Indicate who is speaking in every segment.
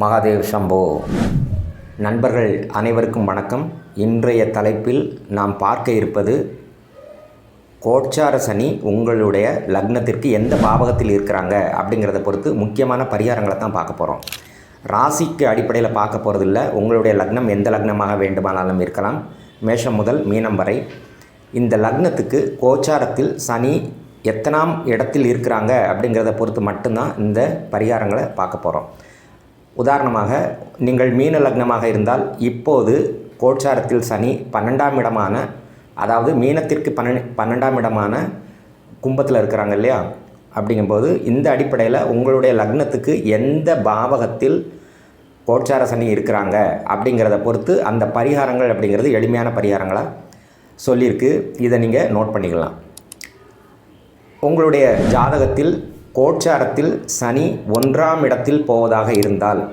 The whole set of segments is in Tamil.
Speaker 1: மகாதேவ் சம்போ. நண்பர்கள் அனைவருக்கும் வணக்கம். இன்றைய தலைப்பில் நாம் பார்க்க இருப்பது கோட்சார சனி உங்களுடைய லக்னத்திற்கு எந்த பாவகத்தில் இருக்கிறாங்க? அப்படிங்கிறத பொறுத்து முக்கியமான பரிகாரங்களை தான் பார்க்க போகிறோம் ராசிக்கு அடிப்படையில் பார்க்க போகிறதில்ல உங்களுடைய லக்னம் எந்த லக்னமாக வேண்டுமானாலும் இருக்கலாம். மேஷம் முதல் மீனம் வரை. இந்த லக்னத்துக்கு கோச்சாரத்தில் சனி எத்தனாம் இடத்தில் இருக்கிறாங்க அப்படிங்கிறத பொறுத்து மட்டும்தான் இந்த பரிகாரங்களை பார்க்க போகிறோம் உதாரணமாக நீங்கள் மீன லக்னமாக இருந்தால் இப்போது கோட்சாரத்தில் சனி பன்னெண்டாம் இடமான அதாவது மீனத்திற்கு பன்னெண்டு பன்னெண்டாம் இடமான கும்பத்தில் இருக்கிறாங்க இல்லையா? அப்படிங்கும்போது இந்த அடிப்படையில் உங்களுடைய லக்னத்துக்கு எந்த பாவகத்தில் கோட்சார சனி இருக்கிறாங்க அப்படிங்கிறத பொறுத்து அந்த பரிகாரங்கள் அப்படிங்கிறது எளிமையான பரிகாரங்களாக சொல்லியிருக்கு. இதை நீங்கள் நோட் பண்ணிக்கலாம். உங்களுடைய ஜாதகத்தில் கோட்சாரத்தில் சனி ஒன்றாம் இடத்தில் போவதாக இருந்தால்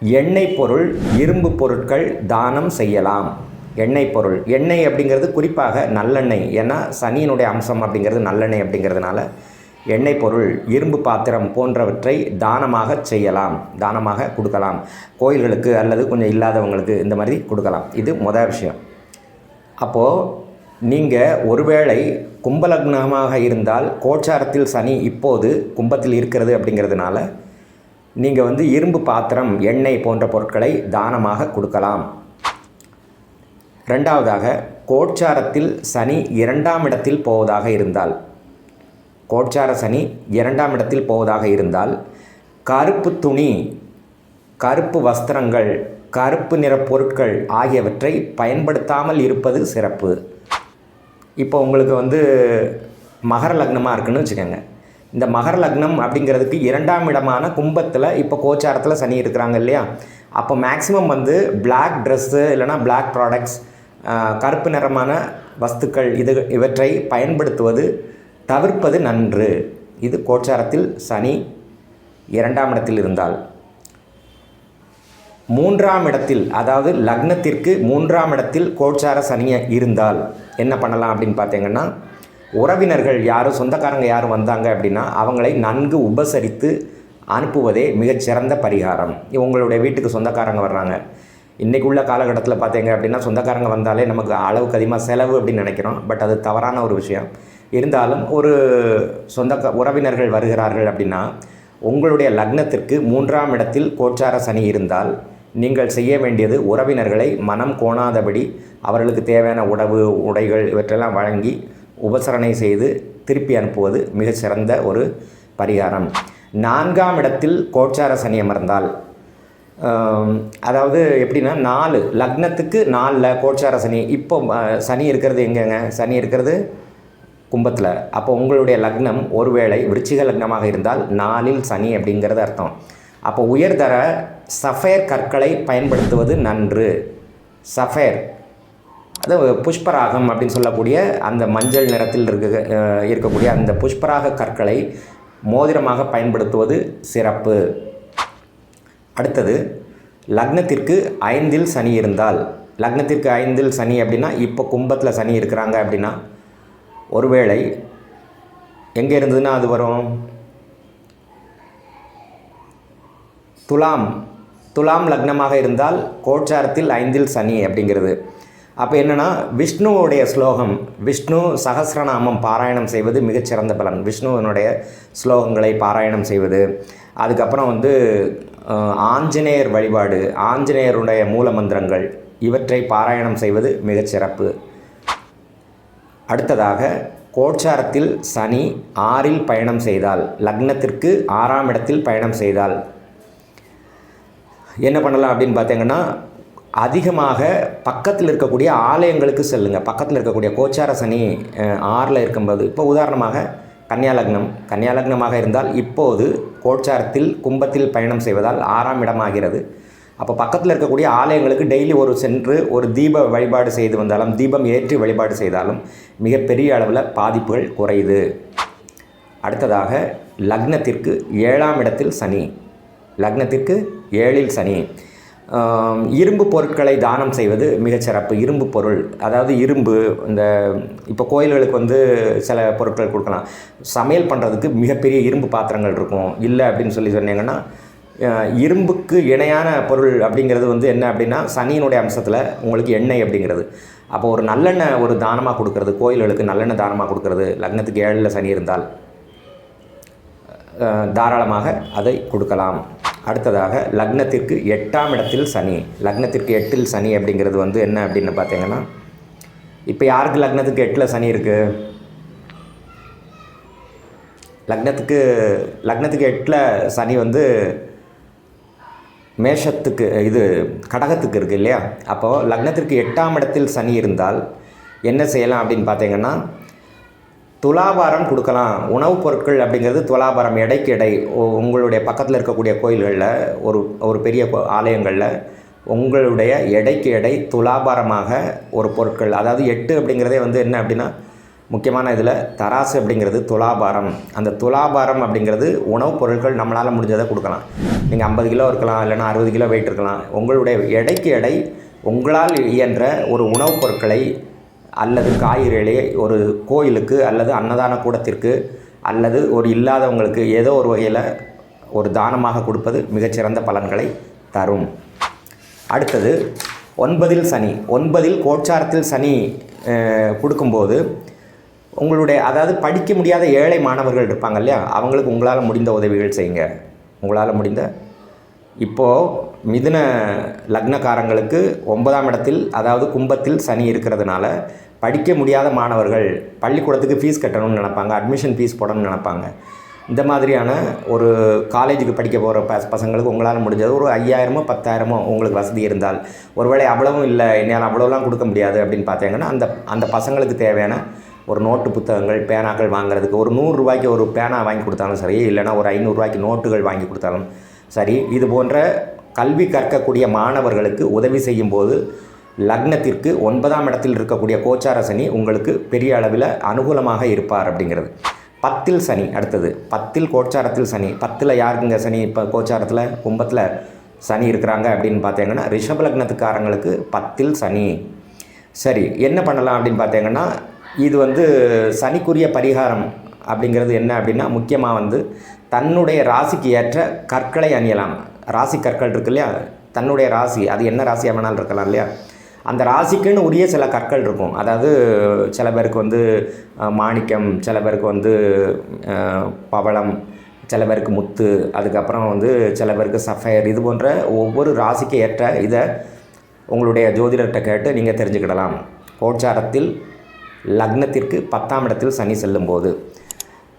Speaker 1: எண்ணெய் பொருள் இரும்பு பொருட்கள் தானம் செய்யலாம். எண்ணெய் பொருள். எண்ணெய் அப்படிங்கிறது குறிப்பாக நல்லெண்ணெய். ஏன்னா சனியினுடைய அம்சம் அப்படிங்கிறது நல்லெண்ணெய் அப்படிங்கிறதுனால எண்ணெய் பொருள் இரும்பு பாத்திரம் போன்றவற்றை தானமாக செய்யலாம். தானமாக கொடுக்கலாம். கோயில்களுக்கு அல்லது கொஞ்சம் இல்லாதவங்களுக்கு இந்த மாதிரி கொடுக்கலாம். இது மொதல் விஷயம். அப்போது நீங்கள் ஒருவேளை கும்பலக்னமாக இருந்தால் கோச்சாரத்தில் சனி இப்போது கும்பத்தில் இருக்கிறது அப்படிங்கிறதுனால நீங்கள் வந்து இரும்பு பாத்திரம் எண்ணெய் போன்ற பொருட்களை தானமாக கொடுக்கலாம். ரெண்டாவதாக கோட்சாரத்தில் சனி இரண்டாம் இடத்தில் போவதாக இருந்தால் கோட்சார சனி இரண்டாம் இடத்தில் போவதாக இருந்தால் கருப்பு துணி கருப்பு வஸ்திரங்கள் கருப்பு நிற பொருட்கள் ஆகியவற்றை பயன்படுத்தாமல் இருப்பது சிறப்பு. இப்போ உங்களுக்கு வந்து மகர லக்னமாக இருக்குன்னு வச்சுக்கோங்க. இந்த மகர லக்னம் அப்படிங்கிறதுக்கு இரண்டாம் இடமான கும்பத்தில் இப்போ கோச்சாரத்தில் சனி இருக்கிறாங்க இல்லையா? அப்போ மேக்ஸிமம் வந்து பிளாக் ட்ரெஸ்ஸு இல்லைனா பிளாக் ப்ராடக்ட்ஸ் கருப்பு நிறமான வஸ்துக்கள் இது இவற்றை பயன்படுத்துவது தவிர்ப்பது நன்று. இது கோச்சாரத்தில் சனி இரண்டாம் இடத்தில் இருந்தால். மூன்றாம் இடத்தில் அதாவது லக்னத்திற்கு மூன்றாம் இடத்தில் கோச்சார சனியை இருந்தால் என்ன பண்ணலாம் அப்படின்னு பார்த்தீங்கன்னா உறவினர்கள் யாரும் சொந்தக்காரங்க யாரும் வந்தாங்க அப்படின்னா அவங்களை நன்கு உபசரித்து அனுப்புவதே மிகச்சிறந்த பரிகாரம். உங்களுடைய வீட்டுக்கு சொந்தக்காரங்க வர்றாங்க. இன்றைக்கு உள்ள காலகட்டத்தில் பார்த்தீங்க அப்படின்னா சொந்தக்காரங்க வந்தாலே நமக்கு அளவுக்கு அதிகமாக செலவு அப்படின்னு நினைக்கிறோம். பட் அது தவறான ஒரு விஷயம். இருந்தாலும் ஒரு சொந்த உறவினர்கள் வருகிறார்கள் அப்படின்னா உங்களுடைய லக்னத்திற்கு மூன்றாம் இடத்தில் கோச்சார சனி இருந்தால் நீங்கள் செய்ய வேண்டியது உறவினர்களை மனம் கோணாதபடி அவர்களுக்கு தேவையான உணவு உடைகள் இவற்றெல்லாம் வழங்கி உபசரணை செய்து திருப்பி அனுப்புவது மிகச்சிறந்த ஒரு பரிகாரம். நான்காம் இடத்தில் கோச்சார சனி அமர்ந்தால் அதாவது எப்படின்னா நாலு லக்னத்துக்கு நாலில் கோச்சார சனி. இப்போ சனி இருக்கிறது எங்கேங்க? சனி இருக்கிறது கும்பத்தில். அப்போ உங்களுடைய லக்னம் ஒருவேளை விருச்சிக லக்னமாக இருந்தால் நாலில் சனி அப்படிங்கிறது அர்த்தம். அப்போ உயர்தர சஃபேர் கற்களை பயன்படுத்துவது நன்று. சஃபேர். அது புஷ்பராகம் அப்படின்னு சொல்லக்கூடிய அந்த மஞ்சள் நிறத்தில் இருக்க இருக்கக்கூடிய அந்த புஷ்பராக கற்களை மோதிரமாக பயன்படுத்துவது சிறப்பு. அடுத்தது லக்னத்திற்கு ஐந்தில் சனி இருந்தால். லக்னத்திற்கு ஐந்தில் சனி அப்படின்னா இப்போ கும்பத்தில் சனி இருக்கிறாங்க அப்படின்னா ஒருவேளை எங்கே இருந்ததுன்னா அது வரும்? துலாம் துலாம் லக்னமாக இருந்தால் கோச்சாரத்தில் ஐந்தில் சனி அப்படிங்கிறது. அப்போ என்னென்னா விஷ்ணுவோடைய ஸ்லோகம் விஷ்ணு சகசிரநாமம் பாராயணம் செய்வது மிகச்சிறந்த பலன். விஷ்ணுவனுடைய ஸ்லோகங்களை பாராயணம் செய்வது. அதுக்கப்புறம் வந்து ஆஞ்சநேயர் வழிபாடு ஆஞ்சநேயருடைய மூல மந்திரங்கள் இவற்றை பாராயணம் செய்வது மிகச்சிறப்பு. அடுத்ததாக கோச்சாரத்தில் சனி ஆறில் பயணம் செய்தால் லக்னத்திற்கு ஆறாம் இடத்தில் பயணம் செய்தால் என்ன பண்ணலாம் அப்படின்னு பார்த்தீங்கன்னா அதிகமாக பக்கத்தில் இருக்கக்கூடிய ஆலயங்களுக்கு செல்லுங்கள் பக்கத்தில் இருக்கக்கூடிய கோச்சார சனி ஆறில் இருக்கும்போது இப்போ உதாரணமாக கன்னியாலக்னம். லக்னம் லக்னமாக இருந்தால் இப்போது கோச்சாரத்தில் கும்பத்தில் பயணம் செய்வதால் ஆறாம் இடமாகிறது. அப்போ பக்கத்தில் இருக்கக்கூடிய ஆலயங்களுக்கு டெய்லி ஒரு சென்று ஒரு தீப வழிபாடு செய்து வந்தாலும் தீபம் ஏற்றி வழிபாடு செய்தாலும் மிகப்பெரிய அளவில் பாதிப்புகள் குறையுது. அடுத்ததாக லக்னத்திற்கு ஏழாம் இடத்தில் சனி. லக்னத்திற்கு ஏழில் சனி. இரும்பு பொருட்களை தானம் செய்வது மிகச்சிறப்பு இரும்பு பொருள் அதாவது இரும்பு இந்த இப்போ கோயில்களுக்கு வந்து சில பொருட்கள் கொடுக்கலாம். சமையல் பண்ணுறதுக்கு மிகப்பெரிய இரும்பு பாத்திரங்கள் இருக்கும். இல்லை அப்படின்னு சொல்லி சொன்னீங்கன்னா இரும்புக்கு இணையான பொருள் அப்படிங்கிறது வந்து என்ன அப்படின்னா சனியினுடைய அம்சத்தில் உங்களுக்கு எண்ணெய் அப்படிங்கிறது. அப்போ ஒரு நல்லெண்ணெய் ஒரு தானமாக கொடுக்கறது கோயில்களுக்கு நல்லெண்ணெய் தானமாக கொடுக்கறது லக்னத்துக்கு ஏழில் சனி இருந்தால் தாராளமாக அதை கொடுக்கலாம். அடுத்ததாக லக்னத்திற்கு எட்டாம் இடத்தில் சனி. லக்னத்திற்கு எட்டில் சனி அப்படிங்கிறது வந்து என்ன அப்படின்னு பார்த்தீங்கன்னா இப்போ யாருக்கு லக்னத்துக்கு எட்டில் சனி இருக்குது லக்னத்துக்கு லக்னத்துக்கு எட்டில் சனி வந்து மேஷத்துக்கு இது கடகத்துக்கு இருக்குது இல்லையா? அப்போது லக்னத்திற்கு எட்டாம் இடத்தில் சனி இருந்தால் என்ன செய்யலாம் அப்படின்னு பார்த்தீங்கன்னா துலாபாரம் கொடுக்கலாம். உணவுப் பொருட்கள் அப்படிங்கிறது துலாபாரம் எடைக்கு எடை உங்களுடைய பக்கத்தில் இருக்கக்கூடிய கோயில்களில் ஒரு ஒரு பெரிய கோ- ஆலயங்களில் உங்களுடைய எடைக்கு எடை துலாபாரமாக ஒரு பொருட்கள். அதாவது எட்டு அப்படிங்கிறதே வந்து என்ன அப்படின்னா முக்கியமான இதில் தராசு அப்படிங்கிறது துலாபாரம். அந்த துலாபாரம் அப்படிங்கிறது உணவுப் பொருட்கள் நம்மளால் முடிஞ்சதை கொடுக்கலாம். நீங்கள் ஐம்பது கிலோ இருக்கலாம் இல்லைன்னா அறுபது கிலோ வெயிட் இருக்கலாம். உங்களுடைய எடைக்கு எடை உங்களால் இயன்ற ஒரு உணவுப் பொருட்களை அல்லது காய்கறிகளே ஒரு கோயிலுக்கு அல்லது அன்னதான கூடத்திற்கு அல்லது ஒரு இல்லாதவங்களுக்கு ஏதோ ஒரு வகையில் ஒரு தானமாக கொடுப்பது மிகச்சிறந்த பலன்களை தரும். அடுத்தது ஒன்பதில் சனி. ஒன்பதில் கோச்சாரத்தில் சனி கொடுக்கும்போது உங்களுடைய அதாவது படிக்க முடியாத ஏழை மாணவர்கள் இருப்பாங்க இல்லையா? அவங்களுக்கு உங்களால் முடிந்த உதவிகள் செய்யுங்க. உங்களால் முடிந்த இப்போது மிதுன லக்னக்காரங்களுக்கு ஒன்பதாம் இடத்தில் அதாவது கும்பத்தில் சனி இருக்கிறதுனால படிக்க முடியாத மாணவர்கள் பள்ளிக்கூடத்துக்கு ஃபீஸ் கட்டணும்னு நினைப்பாங்க அட்மிஷன் ஃபீஸ் போடணும்னு நினைப்பாங்க. இந்த மாதிரியான ஒரு காலேஜுக்கு படிக்க போகிற ப பசங்களுக்கு உங்களால் முடிஞ்சது ஒரு ஐயாயிரமோ பத்தாயிரமோ உங்களுக்கு வசதி இருந்தால் ஒருவேளை அவ்வளவும் இல்லை என்னால் அவ்வளோலாம் கொடுக்க முடியாது அப்படின்னு பார்த்தீங்கன்னா அந்த அந்த பசங்களுக்கு தேவையான ஒரு நோட்டு புத்தகங்கள் பேனாக்கள் வாங்குறதுக்கு ஒரு நூறுரூவாய்க்கு ஒரு பேனா வாங்கி கொடுத்தாலும் சரி இல்லைன்னா ஒரு ஐநூறுரூவாய்க்கு நோட்டுகள் வாங்கி கொடுத்தாலும் சரி இது போன்ற கல்வி கற்கக்கூடிய மாணவர்களுக்கு உதவி செய்யும்போது லக்னத்திற்கு ஒன்பதாம் இடத்தில் இருக்கக்கூடிய கோச்சார சனி உங்களுக்கு பெரிய அளவில் அனுகூலமாக இருப்பார் அப்படிங்கிறது. பத்தில் சனி அடுத்தது. பத்தில் கோச்சாரத்தில் சனி. பத்தில் யாருக்குங்க சனி? இப்போ கோச்சாரத்தில் கும்பத்தில் சனி இருக்கிறாங்க அப்படின்னு பார்த்தீங்கன்னா ரிஷப லக்னத்துக்காரங்களுக்கு பத்தில் சனி. சரி என்ன பண்ணலாம் அப்படின்னு பார்த்தீங்கன்னா இது வந்து சனிக்குரிய பரிகாரம் அப்படிங்கிறது என்ன அப்படின்னா முக்கியமாக வந்து தன்னுடைய ராசிக்கு ஏற்ற கற்களை அணியலாம். ராசி கற்கள் இருக்கு இல்லையா? தன்னுடைய ராசி அது என்ன ராசியாக வேணாலும் இருக்கலாம் இல்லையா? அந்த ராசிக்குன்னு உரிய சில கற்கள் இருக்கும். அதாவது சில பேருக்கு வந்து மாணிக்கம் சில பேருக்கு வந்து பவளம் சில பேருக்கு முத்து அதுக்கப்புறம் வந்து சில பேருக்கு சஃபயர் இது போன்ற ஒவ்வொரு ராசிக்கு ஏற்ற இதை உங்களுடைய ஜோதிடர்கிட்ட கேட்டு நீங்கள் தெரிஞ்சுக்கிடலாம். கோச்சாரத்தில் லக்னத்திற்கு பத்தாம் இடத்தில் சனி செல்லும்போது.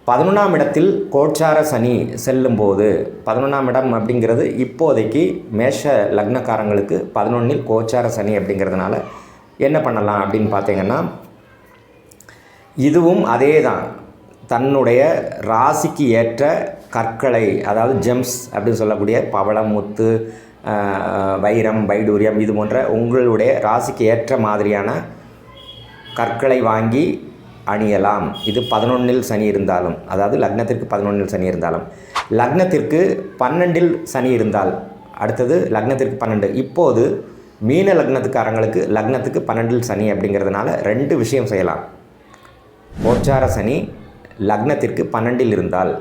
Speaker 1: பதினொன்றாம் இடத்தில் கோச்சார சனி செல்லும்போது பதினொன்றாம் இடம் அப்படிங்கிறது இப்போதைக்கு மேஷ லக்னக்காரங்களுக்கு பதினொன்றில் கோச்சார சனி அப்படிங்கிறதுனால என்ன பண்ணலாம் அப்படின்னு பார்த்தீங்கன்னா இதுவும் அதே தான் தன்னுடைய ராசிக்கு ஏற்ற கற்களை அதாவது ஜெம்ஸ் அப்படின்னு சொல்லக்கூடிய பவளம் முத்து வைரம் வைடூரியம் இது போன்ற உங்களுடைய ராசிக்கு ஏற்ற மாதிரியான கற்களை வாங்கி அணியலாம். இது பதினொன்றில் சனி இருந்தாலும் அதாவது லக்னத்திற்கு பதினொன்றில் சனி இருந்தாலும். லக்னத்திற்கு பன்னெண்டில் சனி இருந்தால் அடுத்தது லக்னத்திற்கு பன்னெண்டு. இப்போது மீன லக்னத்துக்காரங்களுக்கு லக்னத்துக்கு பன்னெண்டில் சனி அப்படிங்கிறதுனால ரெண்டு விஷயம் செய்யலாம். கோச்சார சனி லக்னத்திற்கு பன்னெண்டில் இருந்தால்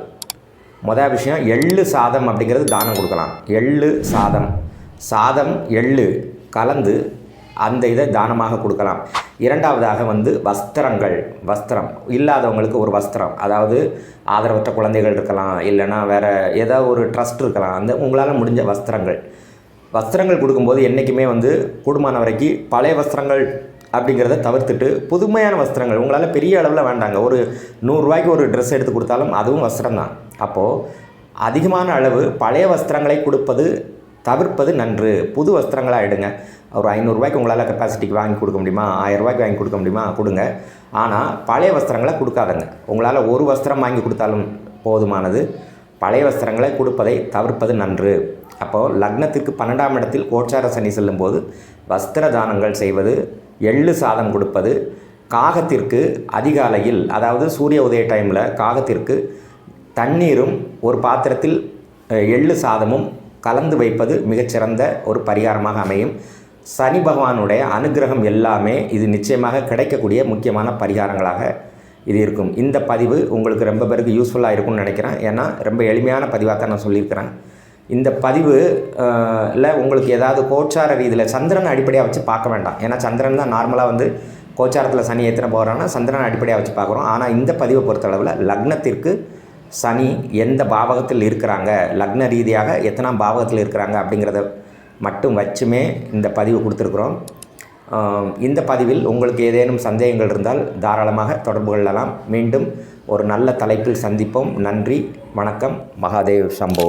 Speaker 1: மொதல் விஷயம் எள்ளு சாதம் அப்படிங்கிறது தானம் கொடுக்கலாம். எள்ளு சாதம். சாதம் எள்ளு கலந்து அந்த இதை தானமாக கொடுக்கலாம். இரண்டாவதாக வந்து வஸ்திரங்கள் வஸ்திரம். இல்லாதவங்களுக்கு ஒரு வஸ்திரம். அதாவது ஆதரவற்ற குழந்தைகள் இருக்கலாம் இல்லைன்னா வேறு ஏதாவது ஒரு ட்ரஸ்ட் இருக்கலாம். அந்த உங்களால் முடிஞ்ச வஸ்திரங்கள். வஸ்திரங்கள் கொடுக்கும்போது என்றைக்குமே வந்து கூடுமான வரைக்கும் பழைய வஸ்திரங்கள் அப்படிங்கிறத தவிர்த்துட்டு புதுமையான வஸ்திரங்கள். உங்களால் பெரிய அளவில் வேண்டாங்க. ஒரு நூறுரூவாய்க்கு ஒரு ட்ரெஸ் எடுத்து கொடுத்தாலும் அதுவும் வஸ்திரம் தான் அப்போது அதிகமான அளவு பழைய வஸ்திரங்களை கொடுப்பது தவிர்ப்பது நன்று. புது வஸ்திரங்களாக எடுங்க. ஒரு ஐநூறுரூவாய்க்கு உங்களால் கெப்பாசிட்டிக்கு வாங்கி கொடுக்க முடியுமா? ஆயிரரூவாய்க்கு வாங்கி கொடுக்க முடியுமா? கொடுங்க. ஆனால் பழைய வஸ்திரங்களை கொடுக்காதங்க. உங்களால் ஒரு வஸ்திரம் வாங்கி கொடுத்தாலும் போதுமானது. பழைய வஸ்திரங்களை கொடுப்பதை தவிர்ப்பது நன்று. அப்போது லக்னத்திற்கு பன்னெண்டாம் இடத்தில் கோச்சார சனி செல்லும்போது வஸ்திர தானங்கள் செய்வது எள்ளு சாதம் கொடுப்பது காகத்திற்கு அதிகாலையில் அதாவது சூரிய உதய டைமில் காகத்திற்கு தண்ணீரும் ஒரு பாத்திரத்தில் எள்ளு சாதமும் கலந்து வைப்பது மிகச்சிறந்த ஒரு பரிகாரமாக அமையும். சனி பகவானுடைய அனுகிரகம் எல்லாமே இது நிச்சயமாக கிடைக்கக்கூடிய முக்கியமான பரிகாரங்களாக இது இருக்கும். இந்த பதிவு உங்களுக்கு ரொம்ப பேருக்கு யூஸ்ஃபுல்லாக இருக்கும்னு நினைக்கிறேன். ஏன்னா ரொம்ப எளிமையான பதிவாக தான் நான் சொல்லியிருக்கிறேன். இந்த பதிவு இல்லை ல உங்களுக்கு ஏதாவது கோச்சார ரீதியில் சந்திரன் அடிப்படையாக வச்சு பார்க்க வேண்டாம். ஏன்னா சந்திரன் தான் நார்மலாக வந்து கோச்சாரத்தில் சனி ஏற்றின போகிறான்னா சந்திரன் அடிப்படையாக வச்சு பார்க்குறோம். ஆனால் இந்த பதிவை பொறுத்தளவில் லக்னத்திற்கு சனி எந்த பாவகத்தில் இருக்கிறாங்க? லக்ன ரீதியாக எத்தனாம் பாவகத்தில் இருக்கிறாங்க அப்படிங்கிறத மட்டும் வச்சுமே இந்த பதிவு கொடுத்துருக்குறோம். இந்த பதிவில் உங்களுக்கு ஏதேனும் சந்தேகங்கள் இருந்தால் தாராளமாக தொடர்பு கொள்ளலாம். மீண்டும் ஒரு நல்ல தலைப்பில் சந்திப்போம். நன்றி வணக்கம். மகாதேவ் சம்போ.